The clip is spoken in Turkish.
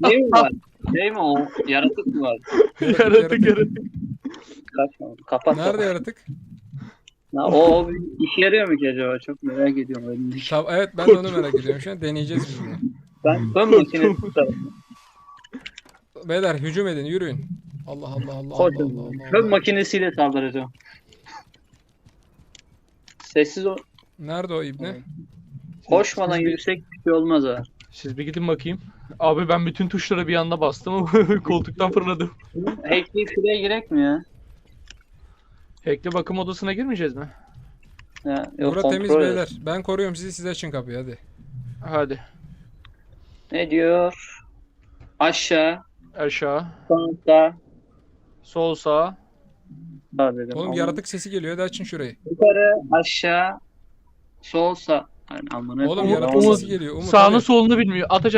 Ne mi var? Şey mi o? Yaratık mı var? yaratık yaratık. Kaçma. Kapat. Nerede kapat. yaratık? Ha, o, o işe yarıyor mu ki acaba? Çok merak ediyorum. önündeki. Tav- evet ben de onu merak ediyorum şu an. Deneyeceğiz biz bunu. Ben fön makinesi tutarım. Beyler hücum edin yürüyün. Allah Allah Allah Allah Allah. Allah, Allah. makinesiyle saldıracağım. Sessiz ol. Nerede o ibne? Koşmadan yüksek bir şey olmaz ha. Siz bir gidin bakayım. Abi ben bütün tuşlara bir anda bastım koltuktan fırladım. Hackleyip şuraya girek mi ya? Hack'le bakım odasına girmeyeceğiz mi? ya yok, Bura temiz beyler. Ben koruyorum sizi size açın kapıyı hadi. Hadi. Ne diyor? Aşağı. Aşağı. Sağ. Sol sağ. Sağ dedim. Oğlum Aman. yaratık sesi geliyor hadi açın şurayı. Yukarı, aşağı, sol, sağ. Yani amına Oğlum sesi geliyor. Umut Sağını hadi. solunu bilmiyor. Atacan